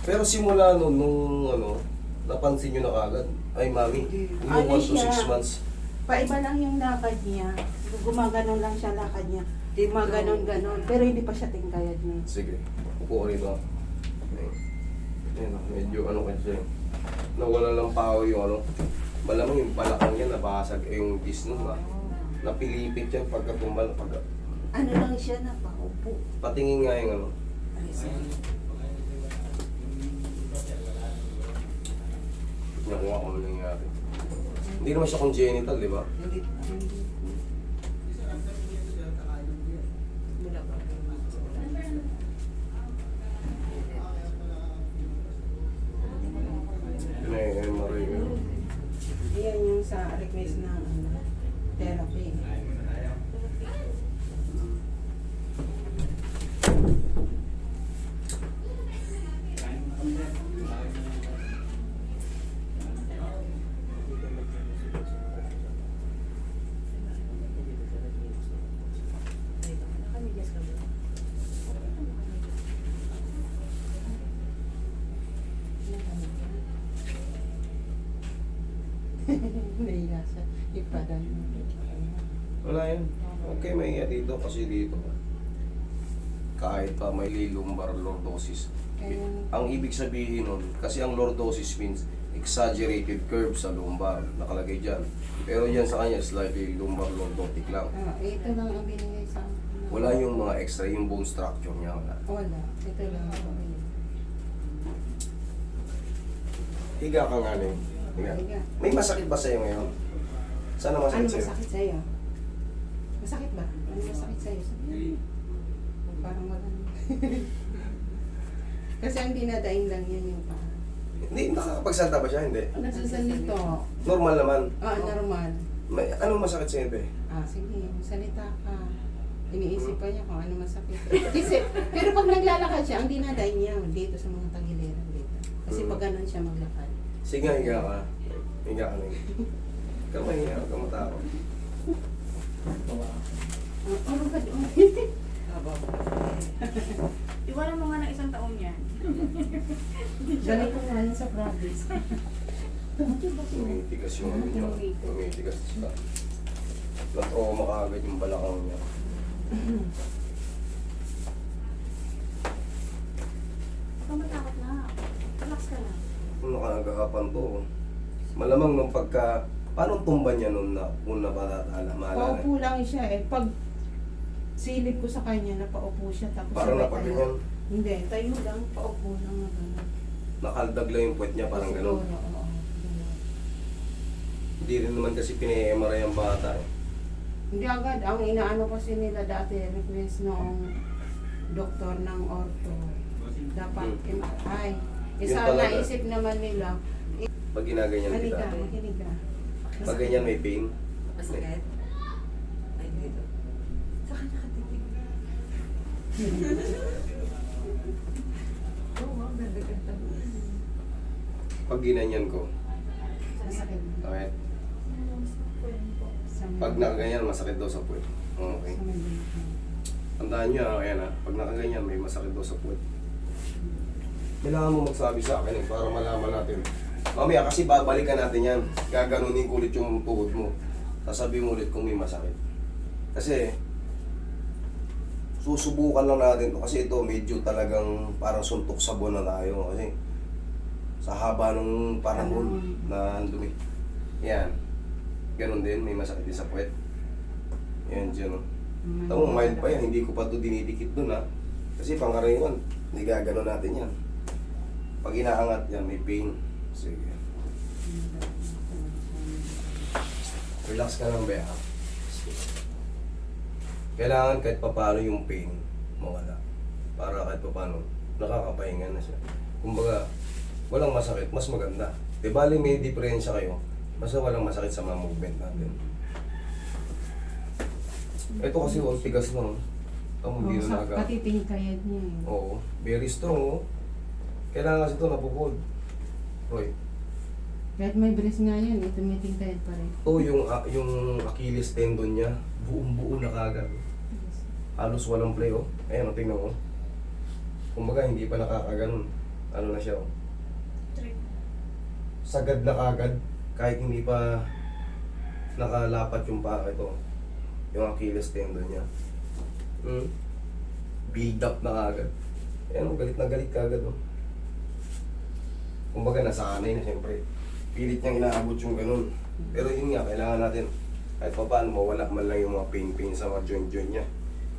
Pero simula nun, nung ano, napansin nyo na kagad, ay mami, yung Ano 1 to 6 siya? months. Paiba lang yung lakad niya. Gumaganon lang siya lakad niya. Gumaganon ganon. Pero hindi pa siya tingkayad niya. Sige, upo ka rito. Ayun. Ayun, medyo ano kasi, nawala ng power yung ano. Malamang yung balakang niya nabasag, eh yung disc nun na. Napilipit yan pagka tumbal, pagka, Ano lang siya na paupo. patingin nga yung ano. Ay, sorry. Nakuha ko na nangyari. Hindi naman siya congenital, di ba? Hindi. hindi. Wala pa. Yun ay MRI yun. Yan yung sa request ng ano, therapy. Nahiya siya. Ipadan mo. Wala yan. Okay, may iya dito kasi dito. Kahit pa may lumbar lordosis. Ang ibig sabihin nun, kasi ang lordosis means exaggerated curve sa lumbar, nakalagay dyan. Pero yan sa kanya, slightly lumbar lordotic lang. Ah, ito lang ang binigay sa akin. Wala yung mga extra, yung bone structure niya. Wala. Wala. Ito lang ang binigay. Higa ka nga rin. Higa. Higa. May masakit ba sa'yo ngayon? Sana Ano masakit sa'yo? masakit sa'yo? Masakit ba? Ano masakit sa'yo? Sabi mo. Parang wala. Kasi ang dinadaing lang yan yung parang. Hindi, nakakapagsalta ba siya? Hindi. Nagsasalito. Normal naman. Ah, normal. May, anong masakit sa'yo, be? Ah, sige, salita ka. Iniisip pa niya kung ano masakit. Kasi, pero pag naglalakad siya, ang dinadaing niya dito sa mga tagiliran dito. Kasi Mm. pag ganun siya maglakad. Sige higa ka. Higa ka na yun. Ikaw mahiga, huwag kang matakot. Ah, ano ka doon? Iwanan mo nga ng isang taon yan. Ganito nga yun sa province. Tumitigas yung ano niya. Tumitigas siya. Na-trauma ka agad yung balakang niya. Huwag kang matakot na. Relax ka lang. Nung nakagapan to, malamang nung pagka, paano tumba niya nung na, una pa natala, maalala? Paupo lang siya eh. Pag silip ko sa kanya, napaupo siya. Tapos Parang sabay tayo. Hindi, tayo lang, paupo lang na gano'n. Nakaldag lang yung puwet niya, parang Siguro, gano'n. oo, oo, gano'n. Hindi rin naman kasi pina-MRI ang bata eh. Hindi agad. Ang inaano kasi nila dati, request noong doktor ng ortho. Dapat Hmm. MRI. Yun Isa talaga. naisip naman nila, Pag ginaganyan halika, kita. makinig ka. Pag ganyan may pain. Masakit? Ay, dito. Sa kanya katitig. Oo. Ganda ganda. Pag ginanyan ko, Masakit. okay. Sa may- Pag nakaganyan, masakit daw sa puwet. Okay. sa may. Tandaan nyo, ah, ayan ah, pag nakaganyan, may masakit daw sa puwet. Kailangan mo magsabi sa akin eh, para malaman natin. Mamaya kasi babalikan natin yan. Gaganunin ko ulit yung tuhod mo. Sasabihin mo ulit kung may masakit. Kasi, susubukan lang natin to kasi ito medyo talagang parang suntok sa buwan na tayo kasi sa haba ng panahon na dumi. Yan. Ganon din, may masakit din sa puwet. Yan dyan oh. Tama, mild pa yan. Hindi ko pa ito dinidikit dun ha. Kasi pangkaraniwan, nigagano natin yan. Pag inaangat yan, may pain. Sige. Relax ka lang, Bea. Kailangan kahit papano yung pain mawala. Para kahit papano, nakakapahinga na siya. Kumbaga, walang masakit, mas maganda. Di bali may diferensya kayo, basta walang masakit sa mga movement natin. Ito kasi wag tigas lang. Tamo Oh, hindi na sa naga. pati tingkayad niya eh. Oo, very strong oh. Kailangan kasi ito napupold. Roy, Kahit may brace nga yan, eh, tumitingkayad pa rin. ito yung, ah, yung Achilles tendon niya, buong buo na kagad. Halos walang play oh. Ayan, oh, tingnan mo. Kumbaga, hindi pa nakakaganon. Ano na siya, oh. Trip. sagad na kagad kahit hindi pa nakalapat yung paa ito yung Achilles tendon niya hmm? build up na kagad ayan oh, galit na galit kagad oh. Kumbaga nasanay na siyempre pilit niyang inaabot yung ganun pero yun nga kailangan natin kahit pa paano mawala man lang yung mga pain pain sa mga joint joint niya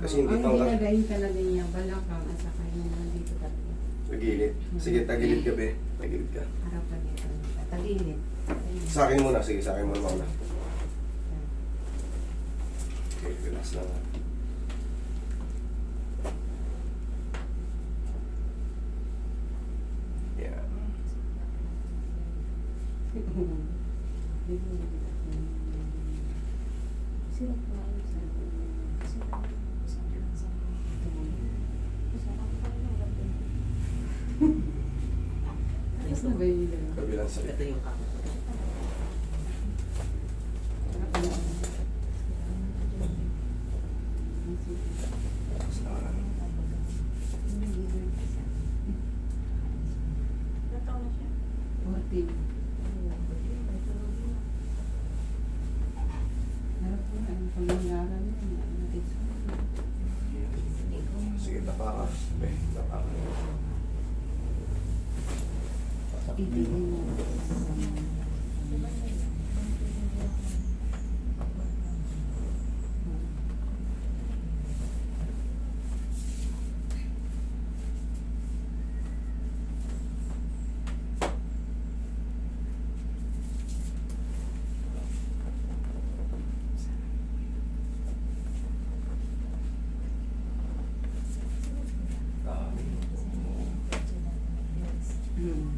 kasi hindi Ang tanggal dinadayin talaga niya, balakang at saka yung nandito talaga. sa gilid sige tagilid ka be tagilid ka Harapan nito. Tagilid. Ayun. sa akin muna sige sa akin muna muna Okay, relax lang. ah. Yeah. Sino po ayos na? Kasi lang, isang lang sa Isa lang pa rin ang gabi. Ayos na ba yun? Kabilang sa Ito yung kako. Relax lang. ah. Ilang taon na siya? Fourteen. Harap ko na, ang pangyayaran niya. Natin sa Sige, tapa ka. Be, tapa ka. Mo. Ah, Hmm.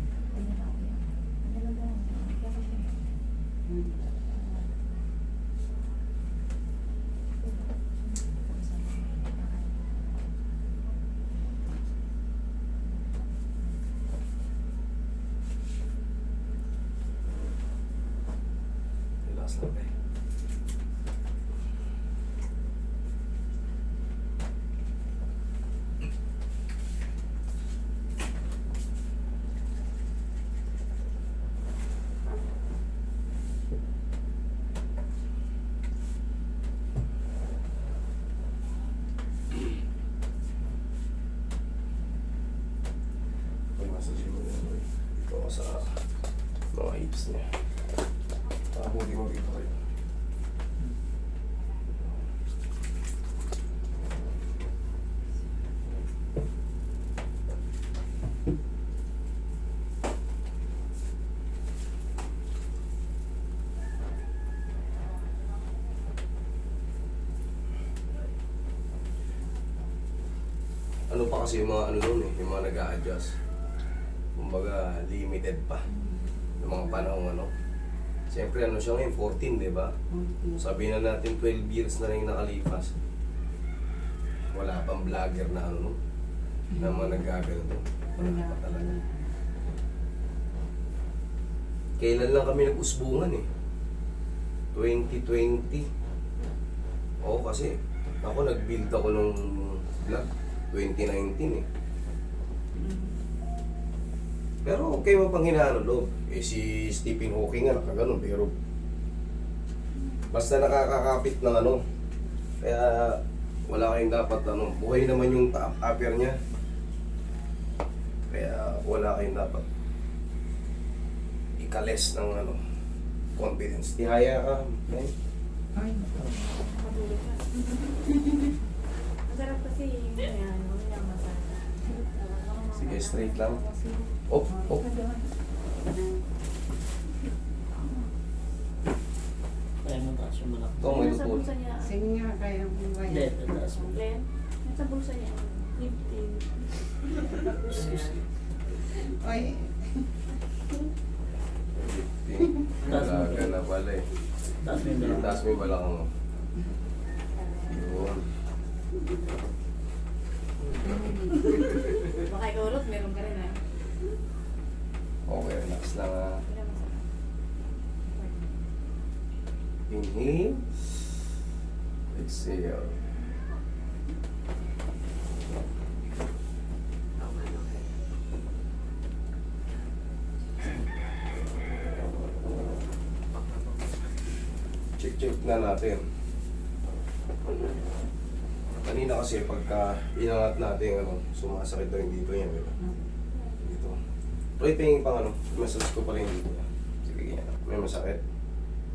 Hmm. Relax lang, be. Pag-massage mo yan, boy. Dito ka sa mga hips niya. Pabuti mo dito kayo. Ano pa kasi yung mga ano nun eh, yung mga nag adjust Kumbaga, limited pa. Yung mga panahong ano. Siyempre ano siya ngayon, 14, di ba? Sabihin na natin 12 years na rin nakalipas. Wala pang vlogger na ano, no? na mga nagagano to. Wala pa talaga. Kailan lang kami nag-usbungan eh? 2020. Oo kasi, ako nag-build ako nung vlog 2019 eh. Pero okay mo pang hinaano loob. Eh si Stephen Hawking nga nakaganon pero basta nakakakapit ng ano. Kaya wala kayong dapat ano, buhay naman yung upper niya. Kaya wala kayong dapat ikales ng ano confidence. Tihaya ka, eh. Ay. Ang sarap kasi yung yan, yung masaya. Sige, straight lang. Op, op. Kaya mataas yung malaki. Ito, may Nasa bulsa niya. sige nga kaya kung Hindi, bayad. tataas mo. Len, nasa bulsa niya. Lifting. Ay, Talaga na pala eh. Taas mo yung. Taas mo yung balakang mo. in. Exhale. Uh, Check-check na natin. Kanina kasi pagka inangat natin, ano, sumasakit daw dito yan. Diba? Dito. Try paying pang ano, massage ko pa rin dito. Sige, ganyan. May masakit?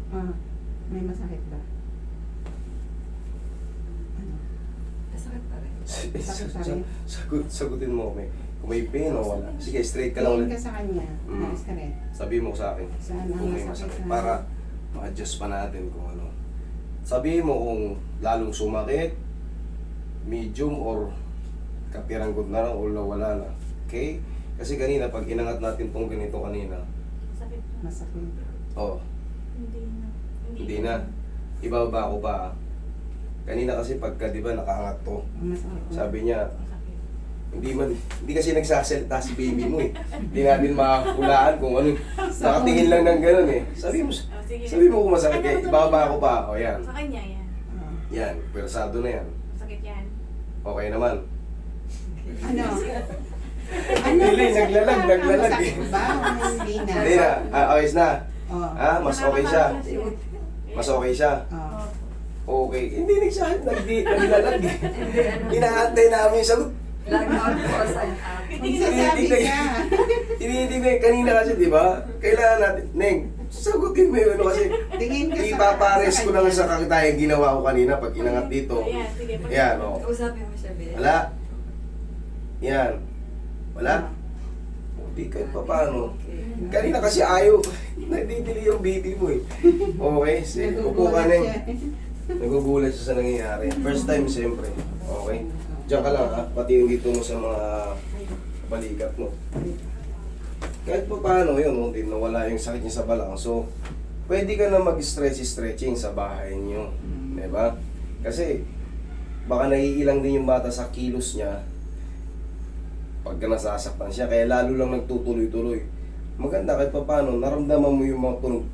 Uh-huh may masakit ba? Ano? Masakit pa rin. Sakit pa rin? Sagut, sagutin mo kami. Kung may pain o wala. Sige, straight ka lang Tingin ka ulit. sa kanya. Mm. Ayos ka rin. Sabi mo sa akin. Saan ang kung may masakit masakit. na- Para ma-adjust pa natin kung ano. Sabihin mo kung lalong sumakit, medium or kapiranggot na lang o wala na. Okay? Kasi kanina, pag inangat natin tong ganito kanina, Sakit na. Masakit. oh, Hindi na. Hindi na. Ibaba ko pa. Kanina kasi pagka, di ba, nakaangat to. Sabi niya, hindi man, hindi kasi nagsasalita si baby mo eh. Hindi natin makakulaan kung ano. Nakatingin lang ng gano'n eh. Sabi mo, Oh, sabi mo kung masakit eh. Ibaba ko pa. O yan. Sa kanya yan. Yan, persado na yan. Masakit yan. Okay naman. Ano? Hindi, naglalag, naglalag eh. Ba? O Hindi na. Hindi na, ah, ayos na. Oh. Ah, mas okay siya. Mas okay siya. Oh. Okay. Hindi nagsasabi, nagdi, naglalag eh. Inaantay namin yung sagot. Lagi ako po sa app. Magsasabi ka. Tinitingnan, kanina kasi, di ba? Kailangan natin, Neng, sagutin mo yun ano kasi Tingin ka sa ipapares ko lang sa kakitayang ginawa ko kanina pag inangat dito. Ayan, sige. pag- Yan, o. Kausapin mo siya, Bea. Wala. Yan. Wala. Hindi kahit pa paano. Kanina kasi ayaw. Nagdidili yung baby mo eh. Okay, sige. Upo ka Neng. siya. Nagugulat siya sa nangyayari. First time siyempre. Okay. Diyan ka lang ha. Pati yung dito mo sa mga balikat mo. Kahit pa paano yun, no, din nawala yung sakit niya sa balang. So, pwede ka na mag-stretch-stretching sa bahay niyo. Di ba? Kasi, baka naiilang din yung bata sa kilos niya pagka nasasaktan siya. Kaya lalo lang nagtutuloy-tuloy. Maganda kahit pa paano, naramdaman mo yung mga tunog.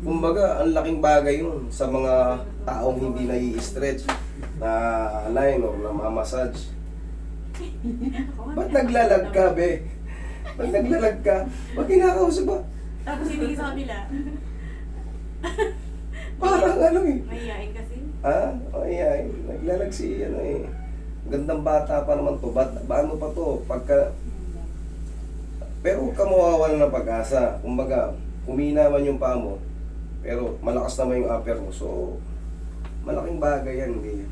Kumbaga, ang laking bagay yun sa mga taong hindi nai-stretch, na align or na mamassage. Ba't naglalag ka, be? Ba't naglalag ka? Ba't kinakausap ba? Tapos hindi sa kabila. Parang ano eh. Mahihain kasi. Ha? O ay, naglalag si ano eh. Gandang bata pa naman to. Ba ano pa to? Pagka... Pero huwag ka mawawalan ng pag-asa. Kumbaga, kumina man yung paa mo, pero malakas naman yung upper mo. So, malaking bagay yan. Hindi.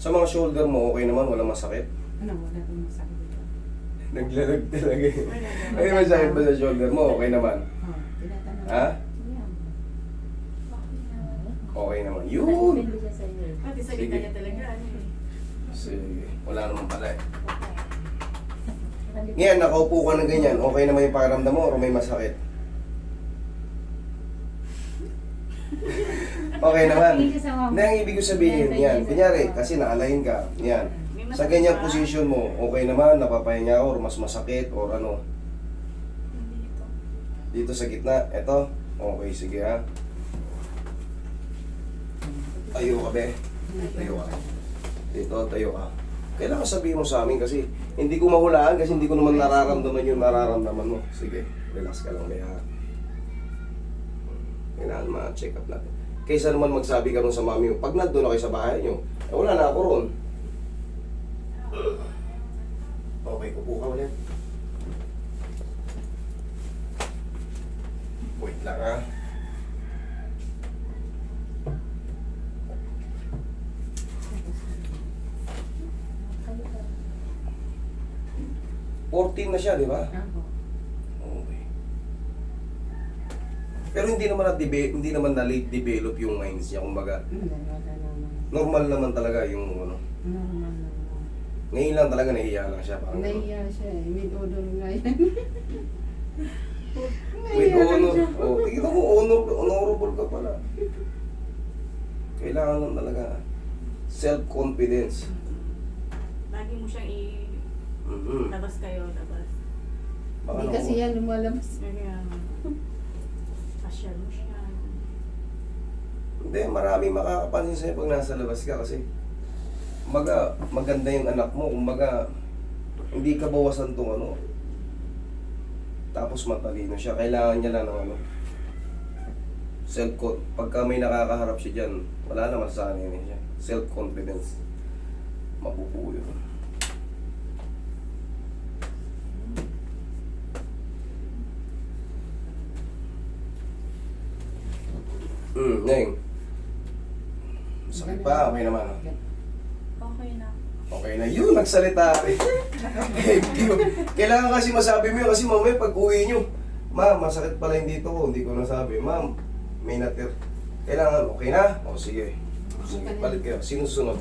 Sa mga shoulder mo, okay naman, walang masakit. Ano, wala pong masakit dito. Naglalag talaga eh. Ay, masakit ba sa shoulder mo? Okay naman. Oh, tinatanong. Ha? Okay naman. Yun! Pati sa Sige. niya talaga. Ano eh. Sige. Wala naman pala eh. Ngayon, nakaupo ka na ganyan. Okay naman yung pakiramdam mo or may masakit? okay naman. Hindi, ang ibig ko sabihin, yan. Kunyari, kasi na-align ka. Yan. Sa ganyang ba? position mo, okay naman, napapahinga ka or mas masakit or ano. Dito sa gitna, eto. Okay, sige ha. Tayo ka, be. Tayo ka. Dito, tayo ka. Kailangan sabihin mo sa amin kasi hindi ko mahulaan kasi hindi ko naman nararamdaman yung nararamdaman mo. Sige, relax ka lang, be ha. Kailangan ma-check up natin. Kaysa naman magsabi ka rin sa mami mo, pag nandun na kayo sa bahay nyo, eh, wala na ako ron. Okay, upo ka ulit. Wait lang ha. Fourteen na siya, di ba? Okay. Pero hindi naman na hindi naman na late develop yung minds niya. Kumbaga, wala naman. normal naman talaga yung ano. Normal naman. Ngayon lang talaga nahiya lang siya. Parang, Nahiya siya eh. May odor nga yan. Lang honor. Oh, tingnan mo, honor, honorable ka pala. Kailangan lang talaga. Self-confidence. Lagi mo siyang i... Mhm. Labas kayo, labas. Baka Hindi kasi yan lumalabas. Kaya... Pasyal mo siya. Hindi, maraming makakapansin sa'yo pag nasa labas ka kasi Kumbaga, maganda yung anak mo, kumbaga, hindi ka bawasan tong ano. Tapos matalino siya, kailangan niya lang ng ano. Self pagka may nakakaharap siya dyan, wala naman sa anin niya. Self confidence. Mapupuyo. Hmm, Neng. Sakit pa, okay naman. ah. Okay na. Okay na yun, nagsalita. Thank you. Kailangan kasi masabi mo yun kasi mamaya pag uwi nyo, Ma'am, masakit pala yung dito ko, hindi ko nasabi. Ma'am, may natir. Kailangan, okay na? O sige. Sige, palit kayo. Sino susunod?